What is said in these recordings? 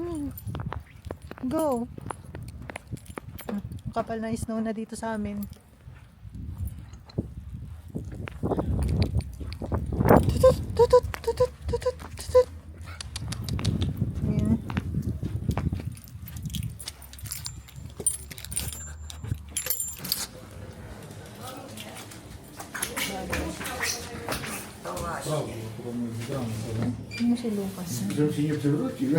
Hmm. Go. Kapal na snow na dito sa amin. Tutut, tutut, tutut, tutut, tutut. Ayan. Ano si Lucas? Sono signor Cerrucci.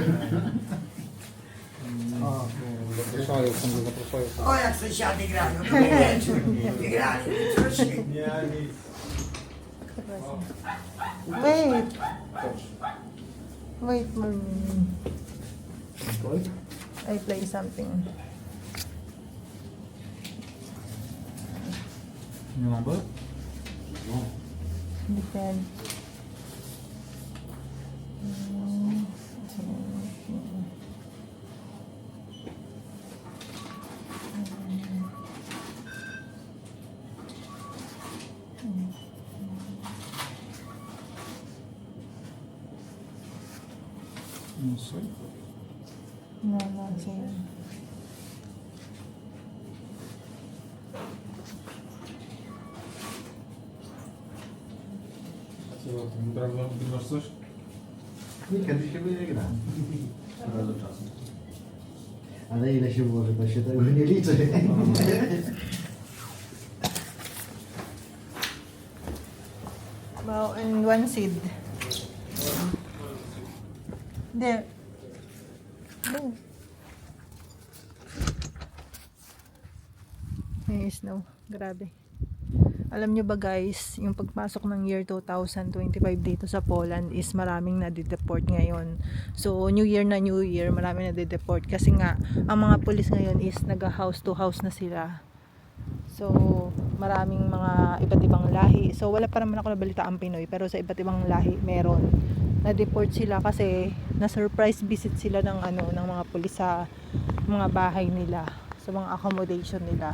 Ah, profile, quando la profile. Ora sto già di grano, non mi piace, di grano, non so se- Wait. Wait. Poi? I play something. Number? Depend. Mm, so, Não sei. No, no, sige. Co, tam drewno masz coś? Nie, kiedyś się będzie gra. Bardzo czasem. Ale ile się włoży, to się tego nie liczy. Wow, and one seed. There. Oh. May snow. Grabe. Alam nyo ba guys, yung pagpasok ng year 2025 dito sa Poland is maraming nadideport ngayon. So, New Year na New Year, maraming nadideport. Kasi nga, ang mga pulis ngayon is nag-house to house na sila. So, maraming mga iba't ibang lahi. So, wala pa naman ako nabalita ang Pinoy, pero sa iba't ibang lahi meron. Na-deport sila kasi na-surprise visit sila ng ano ng mga pulis sa mga bahay nila, sa mga accommodation nila.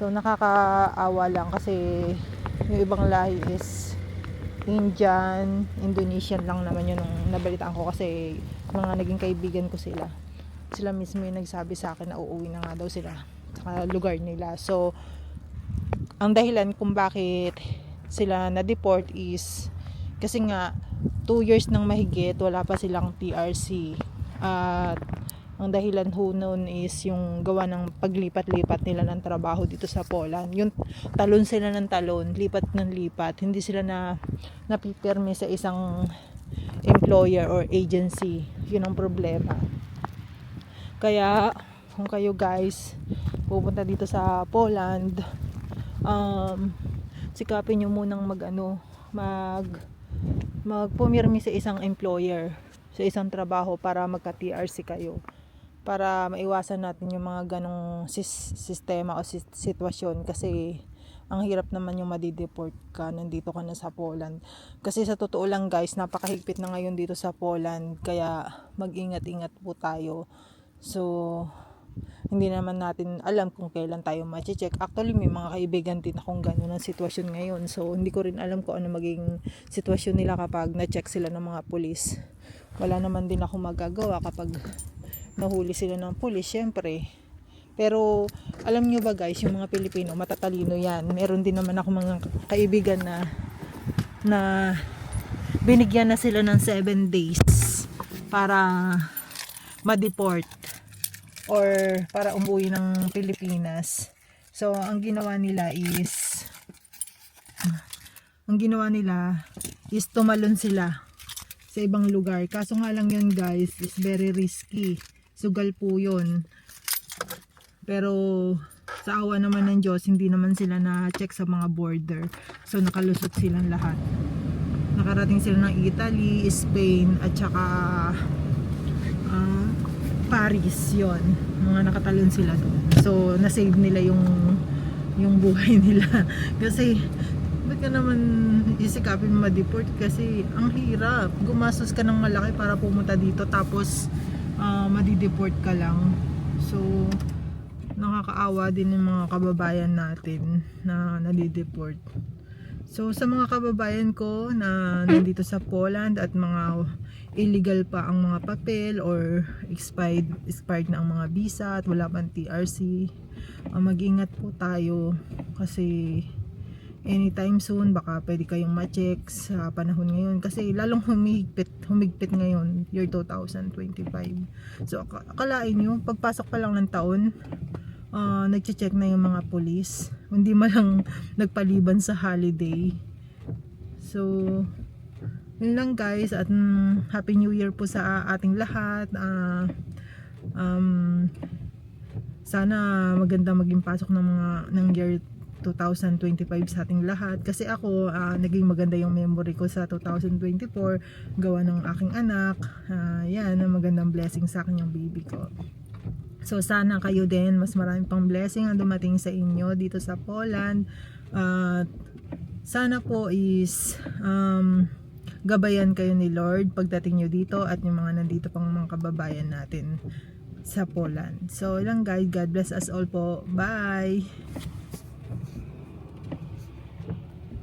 So, nakakaawa lang kasi yung ibang lahi is Indian, Indonesian lang naman yun nung nabalitaan ko kasi mga naging kaibigan ko sila. Sila mismo yung nagsabi sa akin na uuwi na nga daw sila sa lugar nila. So, ang dahilan kung bakit sila na-deport is kasi nga 2 years nang mahigit wala pa silang TRC at ang dahilan ho noon is yung gawa ng paglipat-lipat nila ng trabaho dito sa Poland. Yung talon sila ng talon, lipat ng lipat. Hindi sila na napipirme sa isang employer or agency. Yun ang problema. Kaya kung kayo guys pupunta dito sa Poland, um, sikapin nyo munang mag ano, mag magpumirmi sa isang employer sa isang trabaho para magka TRC kayo para maiwasan natin yung mga ganong sis- sistema o sis- sitwasyon. Kasi ang hirap naman yung madideport ka nandito ka na sa Poland. Kasi sa totoo lang guys napakahigpit na ngayon dito sa Poland kaya mag-ingat-ingat po tayo. So hindi naman natin alam kung kailan tayo ma-check. Actually, may mga kaibigan din akong gano'n ang sitwasyon ngayon. So, hindi ko rin alam kung ano maging sitwasyon nila kapag na-check sila ng mga pulis. Wala naman din ako magagawa kapag nahuli sila ng pulis, syempre. Pero, alam nyo ba guys, yung mga Pilipino, matatalino yan. Meron din naman ako mga kaibigan na na binigyan na sila ng 7 days para ma-deport or para umuwi ng Pilipinas. So, ang ginawa nila is ang ginawa nila is tumalon sila sa ibang lugar. Kaso nga lang yun guys, is very risky. Sugal po yun. Pero sa awa naman ng Diyos, hindi naman sila na-check sa mga border. So nakalusot silang lahat. Nakarating sila ng Italy, Spain, at saka ah, Paris yon mga nakatalon sila doon. So na-save nila yung yung buhay nila. Kasi ba't ka naman isikapin ma-deport? Kasi ang hirap. Gumastos ka ng malaki para pumunta dito tapos uh, madideport ka lang. So nakakaawa din yung mga kababayan natin na nadideport. So sa mga kababayan ko na nandito sa Poland at mga illegal pa ang mga papel or expired, expired na ang mga visa at wala pang TRC. Ah, mag-ingat po tayo kasi anytime soon baka pwede kayong ma-check sa panahon ngayon. Kasi lalong humigpit humigpit ngayon year 2025 so ak- akalain nyo pagpasok pa lang ng taon uh, nagche-check na yung mga police hindi man lang nagpaliban sa holiday. So yun lang guys at mm, happy new year po sa ating lahat. Ah, um, sana maganda maging pasok ng mga ng year 2025 sa ating lahat. Kasi ako ah, naging maganda yung memory ko sa 2024 gawa ng aking anak. Ah, yan ang magandang blessing sa akin yung baby ko. So sana kayo din mas marami pang blessing ang dumating sa inyo dito sa Poland. At sana po is um, gabayan kayo ni Lord pagdating nyo dito at yung mga nandito pang mga kababayan natin sa Poland. So lang guys, God bless us all po. Bye!